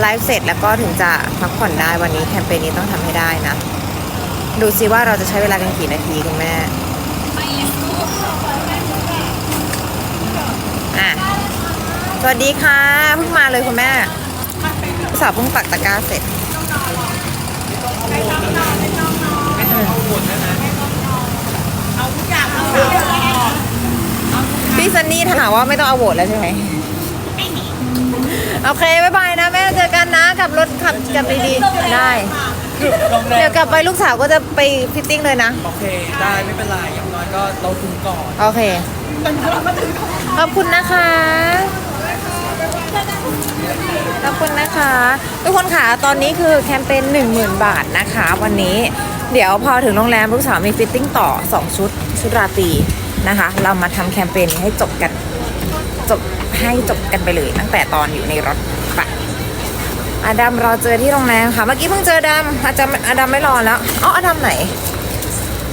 ไลฟ์เสร็จแล้วก็ถึงจะพักผ่อนได้วันนี้แคมเปญนี้ต้องทำให้ได้นะ ดูซิว่าเราจะใช้เวลากันกี่นาทีคุณแม่อะสวัสดีค่ะเพิ่งมาเลยคุณแม่สาวเพิ่งปักตะกร้าเสร็จพี่ซันนี่ถามว่าไม่ต้องเอาโหวตแล้วใช่ไหม โอเคบ๊ายบายนะแม่เจอกันนะขับรถขับกลับดีๆได้เดี๋ยวกลับไปลูกสาวก็จะไปฟิตติ้งเลยนะ โอเค ได้ไม่เป็นไรอย่างน้อยก็เราถึงก่อน โอเค ขอบคุณนะคะ ขอบคุณนะคะ ทุกคนค่ะ ตอนนี้คือแคมเปญ10,000 บาทนะคะ วันนี้เดี๋ยวพอถึงโรงแรมลูกสาวมีฟิตติ้งต่อ 2 ชุด ชุดราตรีนะคะ เรามาทำแคมเปญนี้ให้จบกัน จบ ให้จบกันไปเลย ตั้งแต่ตอนอยู่ในรถไปอาดัมรอเจอที่โรงแรมค่ะ เมื่อกี้เพิ่งเจอดัมอาจารย์อาดัมไม่รอแล้วอ๋ออาดัมไหน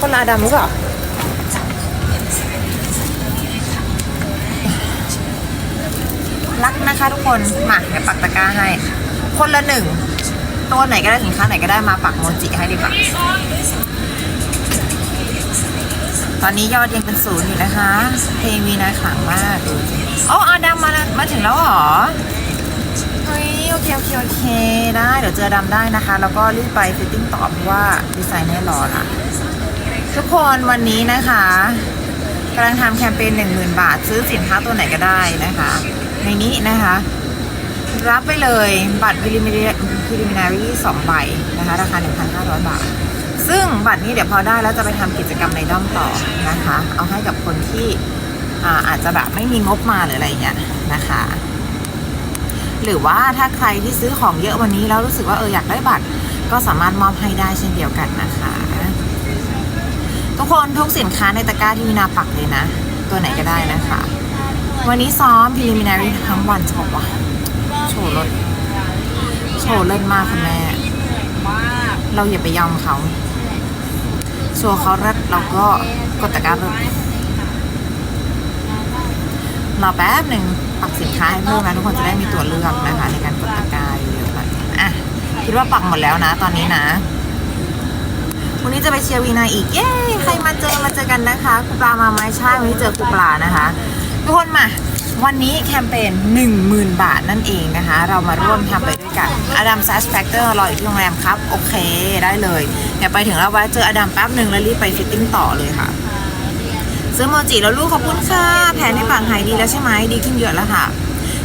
คนละอาดัมหรือเปล่ารักนะคะทุกคนมาเดี๋ยวปักตะกร้าให้ คนละหนึ่ง ตัวไหนก็ได้สินค้าไหนก็ได้มาปักโมจิให้ดีกว่าตอนนี้ยอดยังเป็นศูนย์อยู่นะคะ เพลงมีนาขลังมาก โอ๋อาดัมาแล้วมาถึงแล้วเหรอเฮ้ยโอเคโอเคโอเคได้เดี๋ยวเจอดำได้นะคะ แล้วก็รีบไปฟิตติ้งต่อเพราะว่าดีไซน์แน่รอละทุกคนวันนี้นะคะกำลังทำแคมเปญ10,000 บาท ซื้อสินค้าตัวไหนก็ได้นะคะ ในนี้นะคะ รับไปเลยบัตร preliminary สองใบนะคะ ราคา 1,500 บาท ซึ่งบัตรนี้เดี๋ยวพอได้แล้วจะไปทำกิจกรรมในด้อมต่อนะคะ เอาให้กับคนที่ อาจจะแบบไม่มีงบมาหรืออะไรเงี้ยนะคะ หรือว่าถ้าใครที่ซื้อของเยอะวันนี้แล้วรู้สึกว่าเอออยากได้บัตร ก็สามารถมอบให้ได้เช่นเดียวกันนะคะ ทุกคนทุกสินค้าในตะกร้าที่มีนาปักเลยนะ ตัวไหนก็ได้นะคะ วันนี้ซ้อม preliminary ทั้งวันจะบอกว่าโชว์รถโชว์เล่นมากคุณแม่ เราอย่าไปยอมเขาโชว์เขาเลิศเราก็กดตะกร้าเลิศ รอแป๊บหนึ่งปักสินค้าให้เพิ่มนะทุกคนจะได้มีตัวเลือกนะคะ ในการกดตะกร้าเยอะๆอะคิดว่าปักหมดแล้วนะ ตอนนี้นะวันนี้จะไปเชียร์วีนาอีกเย้ใครมาเจอมาเจอกันนะคะครูปลามาไหมใช่วันนี้เจอครูปลานะคะ ทุกคนมาวันนี้แคมเปญ10,000 บาทนั่นเองนะคะ เรามาร่วมทำไปด้วยกันอดัมซัสแฟกเตอร์รออยู่ที่โรงแรมครับ โอเคได้เลยเดี๋ยวไปถึงแล้วแวะเจออดัมแป๊บหนึ่งแล้วรีบไปฟิตติ้งต่อเลยค่ะ ซื้อโมจิแล้วลูกขอบคุณค่ะแผลในปากหายดีแล้วใช่ไหมดีขึ้นเยอะแล้วค่ะ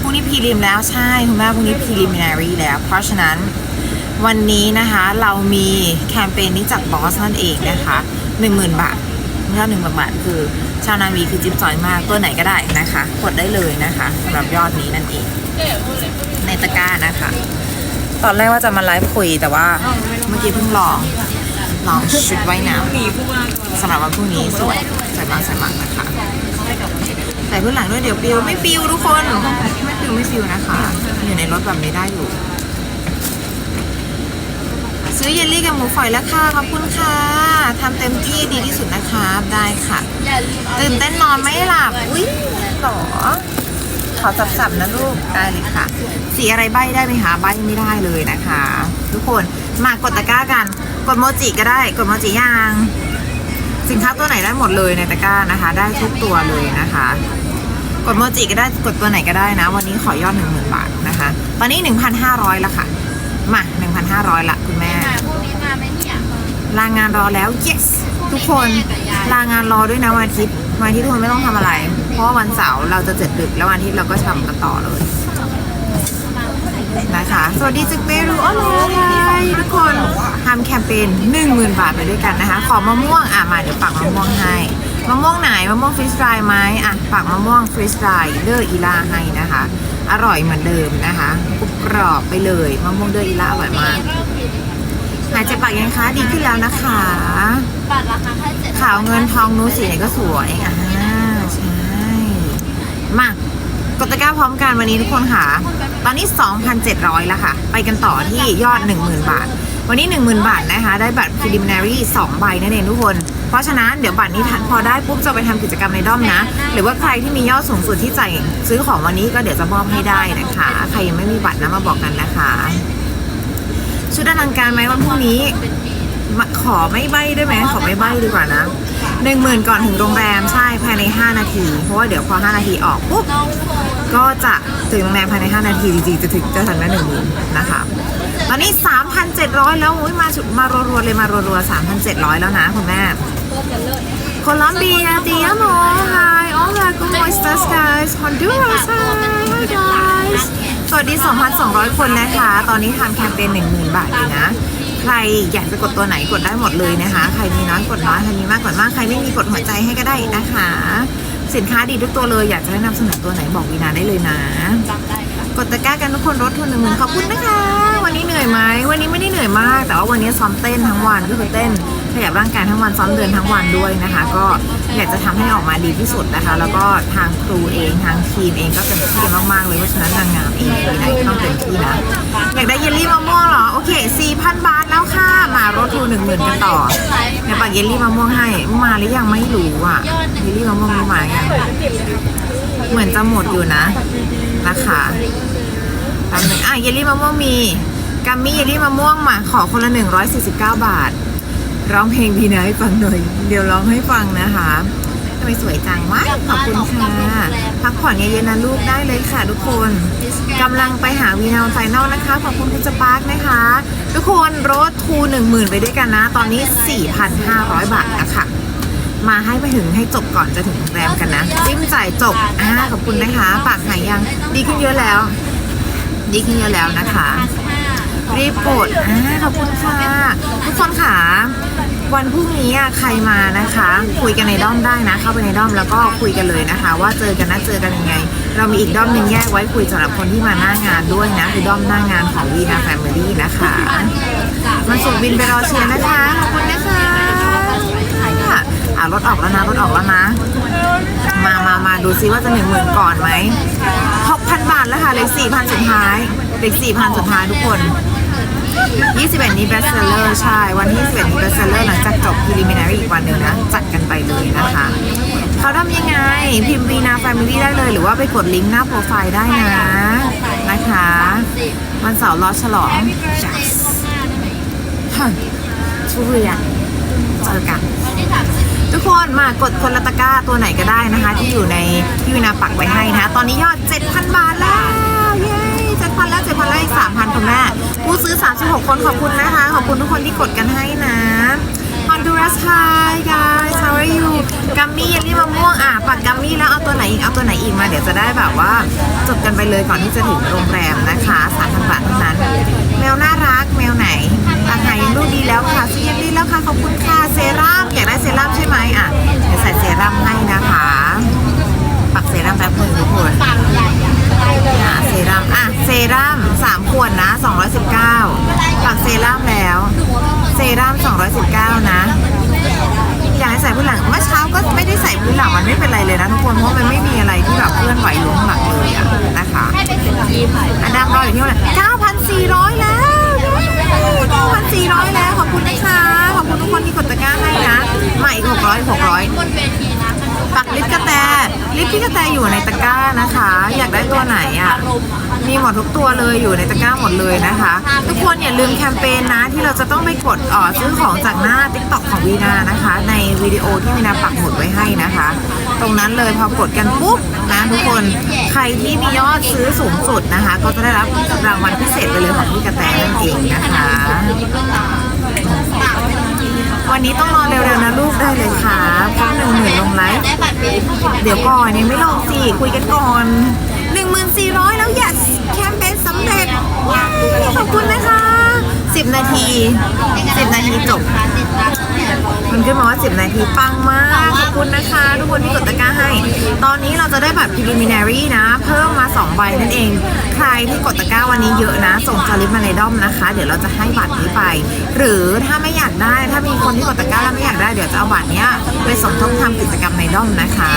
พรุ่งนี้พรีลิมแล้วใช่คุณแม่พรุ่งนี้พรีลิมินารีแล้ว เพราะฉะนั้นวันนี้นะคะเรามีแคมเปญนี้จากบอสนั่นเองนะคะ10,000 บาทยอหนึ่งบาทคือ ชาวนาวีคือจิ๊บจอยมากตัวไหนก็ได้นะคะ กดได้เลยนะคะสำหรับยอดนี้นั่นเอง ในตะกร้านะคะ ตอนแรกว่าจะมาไลฟ์คุยแต่ว่าเมื่อกี้เพิ่งลองลองชุดว่ายน้ำสำหรับวันพรุ่งนี้สวย บางใส่บางนะคะใส่พื้นหลังด้วยเดี๋ยวปิวไม่ปิวทุกคน ไม่ปิวไม่ปิวนะคะ อยู่ในรถแบบนี้ได้อยู่ ซื้อเยลลี่กับหมูฝอยแล้วค่ะขอบคุณค่ะทำเต็มที่ดีที่สุดนะคะได้ค่ะตื่นเต้นนอนไม่หลับอุ้ยหรอขอสับๆนะลูกได้เลยค่ะ สีอะไรใบได้ไหมคะใบไม่ได้เลยนะคะ ทุกคนมากดตะกร้ากัน กดโมจิก็ได้ กดโมจิยาง สินค้าตัวไหนได้หมดเลยในตะกร้านะคะ ได้ทุกตัวเลยนะคะ กดโมจิก็ได้กดตัวไหนก็ได้นะ วันนี้ขอยอดหนึ่งหมื่นบาทนะคะ ตอนนี้หนึ่งพันห้าร้อยละค่ะ มาหนึ่งพันห้าร้อยละคุณแม่พวกนี้มาไหมเนี่ยลางานรอแล้ว yes ทุกคนลางานรอด้วยนะวันอาทิตย์วันอาทิตย์ทุกคนไม่ต้องทำอะไร เพราะว่าวันเสาร์เราจะเจ็ดดึกแล้ววันอาทิตย์เราก็ทำกันต่อเลย นะคะ สวัสดีจากเปรูอ๋อเลยทุกคนทำแคมเปญ10,000 บาทไปด้วยกันนะคะ ขอมะม่วงอะมาเดี๋ยวปักมะม่วงให้มะม่วงไหนมะม่วงฟรีสไตล์ไหมอะปักมะม่วงฟรีสไตล์เดอร์อีลาให้นะคะ อร่อยเหมือนเดิมนะคะกรุบกรอบไปเลยมะม่วงเดอร์อีลาอร่อยมากหายใจปากยังคะดีขึ้นแล้วนะคะบัตรราคาแค่เจ็ดขาวเงินทองนูสีไหนก็สวยอ่าใช่มา กดตะกร้าพร้อมกันวันนี้ทุกคนค่ะ ตอนนี้ 2,700 แล้วค่ะ ไปกันต่อที่ยอด 10,000 บาท วันนี้ 10,000 บาทนะคะ ได้บัตร preliminary 2 ใบนั่นเองทุกคน เพราะฉะนั้นเดี๋ยวบัตรนี้ทันพอได้ปุ๊บจะไปทำกิจกรรมในด้อมนะ หรือว่าใครที่มียอดสูงสุดที่จ่ายซื้อของวันนี้ก็เดี๋ยวจะมอบให้ได้นะคะ ใครยังไม่มีบัตรนะมาบอกกันนะคะ ชุดอลังการไหมวันพรุ่งนี้ ขอไม่ใบ้ได้ไหมขอไม่ใบ้ดีกว่านะ หนึ่งหมื่นก่อนถึงโรงแรมใช่ภายใน 5 นาที เพราะว่าเดี๋ยวพอ 5 นาทีออกปุ๊บก็จะถึงโรงแรมภายใน 5 นาทีจริงๆจะถึงจะทันได้หนึ่งหมื่นนะคะตอนนี้ 3,700 แล้วอุ้ยมาชุมารัวๆเลยมารัวๆ3,700 แล้วนะคุณแม่โคลัมเบียติอาโม hi hola como estas guys Honduras hi hi guys สวัสดี 2,200 คนนะคะ ตอนนี้ทำแคมเปญ10,000 บาทอยู่นะ ใครอยากจะกดตัวไหนกดได้หมดเลยนะคะ ใครมีน้อยกดน้อย ใครมีมากกดมาก ใครไม่มีกดหัวใจให้ก็ได้นะคะ สินค้าดีทุกตัวเลย อยากจะให้นำเสนอตัวไหนบอกวีนาได้เลยนะจำได้ค่ะกดตะกร้ากันทุกคนลดทุนหนึ่งหมื่นขอบคุณนะคะ วันนี้เหนื่อยไหม วันนี้ไม่ได้เหนื่อยมาก แต่ว่าวันนี้ซ้อมเต้นทั้งวันก็คือเต้นขยับร่างกายทั้งวันซ้อมเดินทั้งวันด้วยนะคะ ก็ อยากจะทำให้ออกมาดีที่สุดนะคะ แล้วก็ทางครูเองทางทีมเองก็เต็มที่กันมากๆเลยเพราะฉะนั้นนางงามเองมีไหนต้องเต็มที่นะอยากได้เยลลี่มะม่วงเหรอโอเค4,000บาทแล้วค่ะมาลดทุนหนึ่งหมื่นกันต่อเดี๋ยวปักเยลลี่มะม่วงให้มาหรือยังไม่รู้อะเยลลี่มะม่วงไม่มายังเหมือนจะหมดอยู่นะนะคะแป๊บหนึงอะเยลลี่มะม่วงมีกัมมี่เยลลี่มะม่วงมาขอคนละ149บาท ร้องเพลงพีนาให้ฟังหน่อย เดี๋ยวร้องให้ฟังนะคะทำไมสวยจังวะขอบคุณค่ะ พักผ่อนเยอะๆนะลูกได้เลยค่ะทุกคนกำลังไปหาวีนาไฟนอลนะคะ ขอบคุณคุณสปาร์กนะคะ ทุกคนรถทูหนึ่งหมื่นไปด้วยกันนะ ตอนนี้ 4,500 บาทนะคะมาให้ไปถึงให้จบก่อนจะถึงโรงแรมกันนะ จิ้มจ่ายจบอ่าขอบคุณนะคะ ปากหายยังดีขึ้นเยอะแล้ว ดีขึ้นเยอะแล้วนะคะ รีบกดอ่าขอบคุณค่ะ ทุกคนค่ะ วันพรุ่งนี้อะใครมานะคะ คุยกันในด้อมได้นะ เข้าไปในด้อมแล้วก็คุยกันเลยนะคะ ว่าเจอกันนะเจอกันยังไง เรามีอีกด้อมหนึ่งแยกไว้คุยสำหรับคนที่มาหน้างานด้วยนะคือด้อมหน้างานของวีนาแฟมิลี่นะคะมาส่งบินไปรอเชียร์นะคะขอบคุณนะคะอ่ารถออกแล้วนะรถออกแล้วนะ มามามาดูซิว่าจะหนึ่งหมื่นก่อนไหมหกพันบาทแล้วค่ะเหลยสี่พันสุดท้ายเหลยสี่พันสุดท้ายทุกคน 21 นี้ best seller ใช่ วันที่21นี้ best seller หลังจากจบ preliminary อีกวันหนึ่งนะ จัดกันไปเลยนะคะ เขาทำยังไง พิมพ์วีนา family ได้เลย หรือว่าไปกดลิงก์หน้าโปรไฟล์ได้นะ นะคะ วันเสาร์รอฉลอง yes เฮ้ยทุเรียนเจอกันทุกคนมากดคนละตะกร้าตัวไหนก็ได้นะคะ ที่อยู่ในที่วินาปักไว้ให้นะ ตอนนี้ยอด 7,000 บาทแล้ว 7,000แล้ว7,000แล้วอีก3,000คุณแม่ผู้ซื้อ 36 คนขอบคุณนะคะ ขอบคุณทุกคนที่กดกันให้นะ Honduras hi guys how are you กัมมี่เยลลี่มะม่วงอะปักกัมมี่แล้วเอาตัวไหนอีกเอาตัวไหนอีกมา เดี๋ยวจะได้แบบว่าจบกันไปเลยก่อนที่จะถึงโรงแรมนะคะ3,000บาทเท่านั้น แมวน่ารักแมวไหนตาหายยังลูกดีแล้วค่ะซีเยลลี่แล้วค่ะขอบคุณค่ะเซรั่มอยากได้เซรั่มใช่ไหมอะเดี๋ยวใส่เซรั่มให้นะคะ ปักเซรั่มแป๊บนึงทุกคน เลยอะเซรั่มอะเซรั่ม3ขวดนะ219ปักเซรั่มแล้ว เซรั่ม219 นะอยากให้ใส่พื้นหลังเมื่อเช้าก็ไม่ได้ใส่พื้นหลังมันไม่เป็นไรเลยนะทุกคนเพราะมันไม่มีอะไรที่แบบเคลื่อนไหวอยู่ข้างหลังเลยอะนะคะให้เป็นสิบทีผ่านอันดับรออยู่ที่เท่าไหร่9,400 แล้ว9,400 แล้วขอบคุณนะคะขอบคุณทุกคนที่กดตะกร้าให้นะมาอีก600 600 ปักลิปกระแตลิปพี่กระแตอยู่ในตะกร้านะคะ อยากได้ตัวไหนอะมีหมดทุกตัวเลยอยู่ในตะกร้าหมดเลยนะคะ ทุกคนอย่าลืมแคมเปญนะที่เราจะต้องไปกดออซื้อของจากหน้า t ิ k t o k ของวีนานะคะ ในวิดีโอที่วีนาปักหมุดไว้ให้นะคะ ตรงนั้นเลยพอกดกันปุ๊บนะทุกคนใครที่มียอดซื้อสูงสุดนะคะ ก็จะได้รับรางวัลพิเศษไปเลยของพี่กระแตนั่นเองนะคะ วันนี้ต้องรอเร็วๆนะลูกได้เลยค่ะเพราะหนึ่งหมื่นลงไลฟ์เดี๋ยวก่อนยังไม่ลงสิคุยกันก่อนหนึ่งหมื่นสี่ร้อยแล้ว yes แคมเปญสำเร็จขอบคุณนะคะสิบนาทีสิบนาทีจบ มันขึ้นมาว่า 10 นาทีปังมาก ขอบคุณนะคะ ทุกคนที่กดตะกร้าให้ ตอนนี้เราจะได้บัตร preliminary นะ เพิ่มมา 2 ใบนั่นเอง ใครที่กดตะกร้าวันนี้เยอะนะ ส่งสลิปมาในด้อมนะคะ เดี๋ยวเราจะให้บัตรนี้ไป หรือถ้าไม่อยากได้ถ้ามีคนที่กดตะกร้าแล้วไม่อยากได้เดี๋ยวจะเอาบัตรเนี้ยไปสมทบทำกิจกรรมในด้อมนะคะ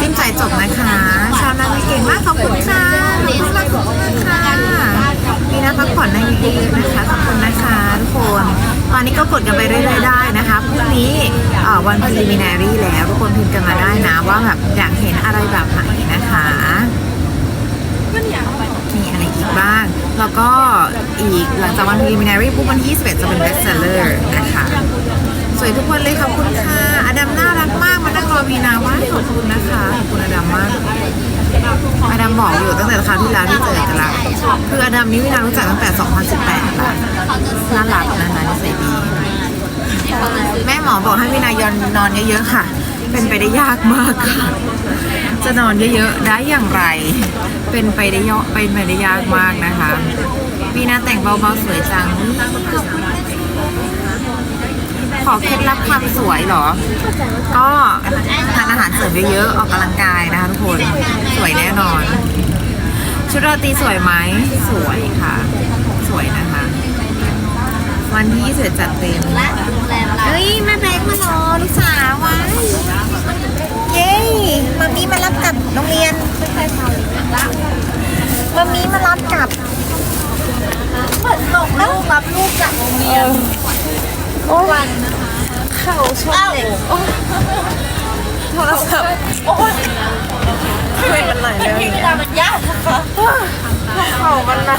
จิ้มใจจบนะคะชาวนาเก่งมากขอบคุณค่ะขอบคุณมากขอบคุณมากค่ะมีนะพักผ่อนในเยอะๆนะคะขอบคุณนะคะทุกคน ตอนนี้ก็กดกันไปเรื่อยๆได้นะคะพรุ่งนี้วันพรีมินารีแล้วทุกคนพิมพ์กันมาได้นะว่าแบบอยากเห็นอะไรแบบไหนนะคะมีอะไรอีกบ้าง แล้วก็อีกหลังจากวันพรีมินารีปุ๊บวันที่21จะเป็นเบสเซอร์นะคะ สวยทุกคนเลยขอบคุณค่ะอดัมน่า วีนาว่าขอบคุณนะคะขอบคุณอดัมมากอดัมบอกอยู่ตั้งแต่คราวที่แล้วที่เจอกันละคืออดัมนี่วีนารู้จักตั้งแต่ 2018ละน่ารักนะคะนิสัยดีแม่หมอบอกให้วินายอนนอนเยอะๆค่ะ เป็นไปได้ยากมากค่ะจะนอนเยอะๆได้อย่างไร เป็นไปได้ยากเป็นไปได้ยากมากนะคะวีนาแต่งเบาๆสวยจังข อเคล็ดลับความสวยเหรอ ก็ทานอาหารเสริมเยอะๆ ออกกำลังกายนะคะทุกคน สวยแน่นอน ชุดราตรีสวยไหม สวยค่ะ สวยนะคะ วันที่เสร็จจัดเต็มและโรงแรมเราเฮ้ยแม่แบงค์มารอลูกสาววะเย้มามีมารับกลับโรงเรียนมามีมารับกลับเหมือนส่งลูกรับลูกจากโรงเรียน โอ้วันเข่าชนเด็กโอ้โทรศัพท์โอ้ยช่วยมันหน่อยเร็วพี่เนี่ยดามันยากนะคะเข่ามันนะ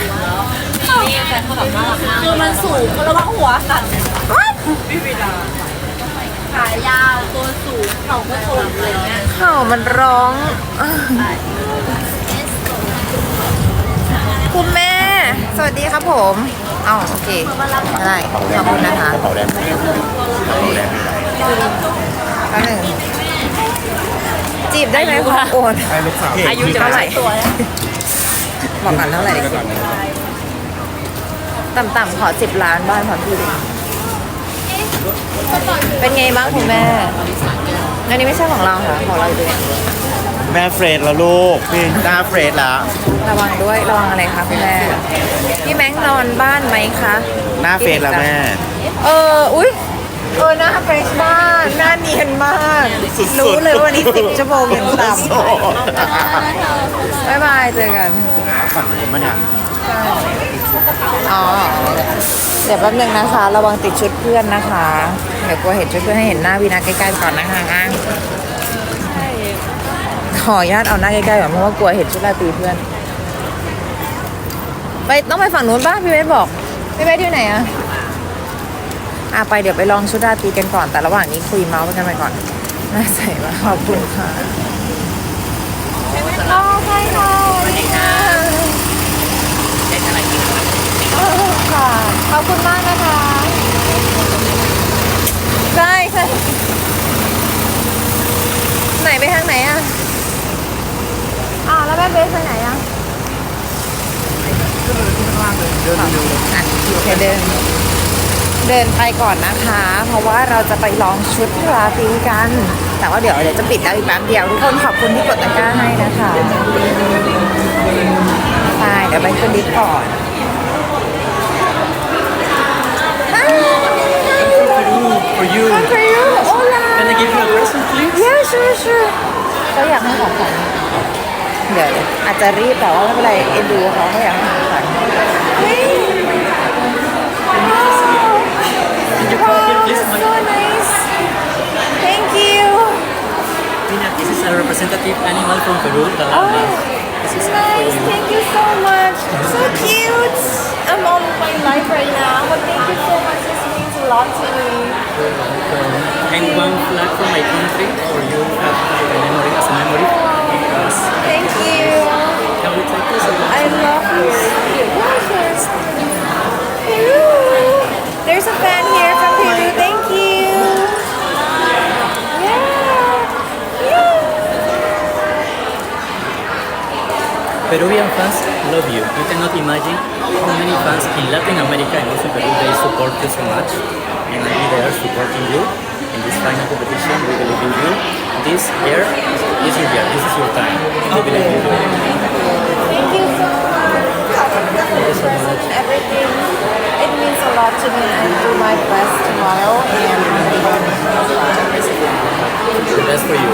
นี่แฟนเขาแบบน่ารักมากคือมันสูงระวังหัวสั่นขายาวตัวสูงเข่าก็สูงอะไรเงี้ยเข่ามันร้องคุณแม่ สวัสดีครับผม อ๋อโอเคได้ขอบคุณนะคะกระเป๋าแดงกระเป๋าแดงแป๊บหนึ่งจีบได้ไหมคุณโอนให้ลูกสาวอายุเท่าไหร่บอกก่อนเท่าไหร่ดิต่ำๆขอสิบล้านบ้านพร้อมที่ดินเป็นไงบ้างคุณแม่ อันนี้ไม่ใช่ของเราค่ะ ของเราอยู่ด้วย แม่เฟรดแล้วลูกพี่หน้าเฟรดแล้วระวังด้วยระวังอะไรคะคุณแม่พี่แม็กซ์นอนบ้านไหมคะหน้าเฟรดแล้วแม่ เอออุ้ยเออหน้าเฟรชมากหน้าเนียนมากสุดๆ รู้เลยว่าวันนี้สิบชั่วโมงอย่างต่โสดำบ๊ายบายเจอกันฝั่งนี้มันเนี่ยอ๋อเดี๋ยวแป๊บนึงนะคะ ระวังติดชุดเพื่อนนะคะ เดี๋ยวกลัวเห็นชุดเพื่อนให้เห็นหน้าวีนาใกล้ๆก่อนนะคะ ขออนุญาตเอาหน้าใกล้ๆก่อนเพราะว่ากลัวเห็นชุดราตรีเพื่อน ไปต้องไปฝั่งนู้นป่ะพี่เวทบอกพี่เวทที่ไหนอะอะไปเดี๋ยวไปลองชุดราตรีกันก่อนแต่ระหว่างนี้คุยเมาส์กันไปก่อนน่าใส่มากขอบคุณค่ะรอใครค่ะสวัสดีค่ะค่ะขอบคุณมากนะคะได้ค่ะไหนไปทางไหนอะ อ่าแล้วแม่เบสไปไหนอะอะโอเคเดิน เดินไปก่อนนะคะ เพราะว่าเราจะไปลองชุดราตรีกัน แต่ว่าเดี๋ยวเดี๋ยวจะปิดแล้วอีกแป๊บเดียวทุกคนขอบคุณที่กดตะกร้าให้นะคะไปเดี๋ยวไปขึ้นลิฟต์ก่อน for you Come for you Hola Can I give you a present please Yeah sure sure ก็อยากให้ของขวัญ เดี๋ยวอาจจะรีบแต่ว่าไม่เป็นไรเอ็นดูเขาเขาอยากให้ของขวัญเฮ้ย Can you come here please so my nice Thank you Tina, this is a representative animal from Peru the Oh, this is for nice. you Thank you so much. So cute. I'm on my life right now, but thank you so much. This means a lot to me. Um, and one flag from my country for you have a memory as a memory yes. Thank you. Can we take this? I love you. Yes. Peru. There's a fan here from Peru. Thank you. Yeah. Yeah. Peruvian fans love you. You cannot imagine how many fans in Latin America and also Peru they support you so much. And I'll be there supporting you in this final competition. We believe in you. This year is your year. This is your time. We believe in you. Thank you so much. And everything. It means a lot to me. I do my best tomorrow and The best for you.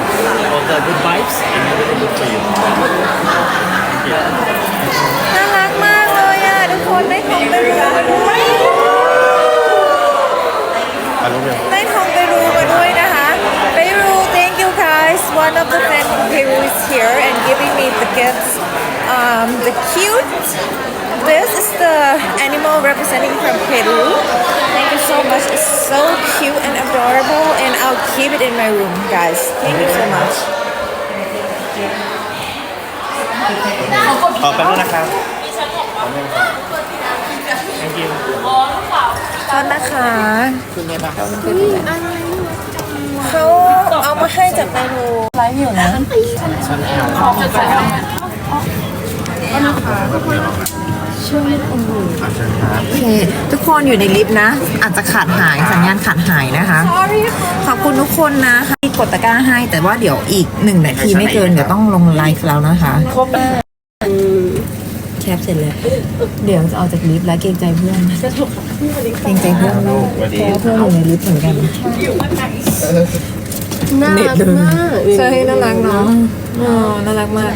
All the good vibes and everything good for you. one of the men who is here and giving me the gifts. Um, the cute. This is the animal representing from Peru. Thank you so much. It's so cute and adorable, and I'll keep it in my room, guys. Thank you so much. Oh, Thank you เขาเอามาให้จากเมนูไลฟ์อยู่นะชันแอลเชิญครับโอเคทุกคนอยู่ในลิฟต์นะ อาจจะขาดหายสัญญาณขาดหายนะคะ ขอบคุณทุกคนนะคะที่กดตะกร้าให้แต่ว่าเดี๋ยวอีกหนึ่งนาทีไม่เกินเดี๋ยวต้องลงไลฟ์แล้วนะคะ ครบแคปเสร็จแล้ว เดี๋ยวจะเอาจากลิฟต์แล้วเกรงใจเพื่อนเกรงใจเพื่อนลูกสวัสดีเพราะว่าเพื่อนอยู่ในลิฟต์เหมือนกัน น่ารักมากใช่น่ารักเนาะอ๋อน่ารักมาก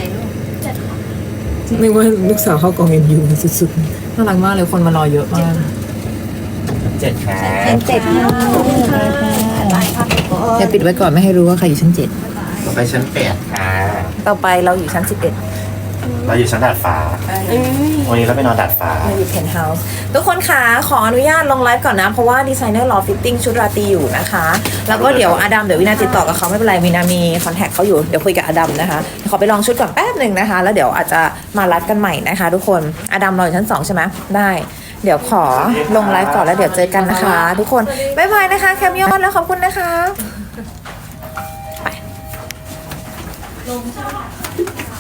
นึกว่าลูกสาวเข้ากองเอ็มยูสุดๆ น่ารักมากเลยคนมารอเยอะมากเจ็ดครับชั้นเจ็ดจะปิดไว้ก่อนไม่ให้รู้ว่าใครอยู่ชั้นเจ็ดต่อไปชั้นแปดค่ะ ต่อไปเราอยู่ชั้นสิบเอ็ด เราอยู่ชั้นดาดฟ้า วันนี้เราไปนอนดาดฟ้า เราอยู่เพนท์เฮาส์ทุกคนคะขออนุญาตลงไลฟ์ก่อนนะ เพราะว่าดีไซเนอร์รอฟิตติ้งชุดราตรีอยู่นะคะ แล้วก็เดี๋ยวอดัมเดี๋ยววินาติดต่อกับเขาไม่เป็นไรวินามีคอนแทคเขาอยู่เดี๋ยวคุยกับอดัมนะคะขอไปลองชุดก่อนแป๊บหนึ่งนะคะ แล้วเดี๋ยวอาจจะมาไลฟ์กันใหม่นะคะ ทุกคนอดัมรออยู่ชั้นสองใช่ไหมได้เดี๋ยวขอลงไลฟ์ก่อนแล้วเดี๋ยวเจอกันนะคะ ทุกคนบ๊ายบายนะคะแคมยอนแล้วขอบคุณนะคะ ไป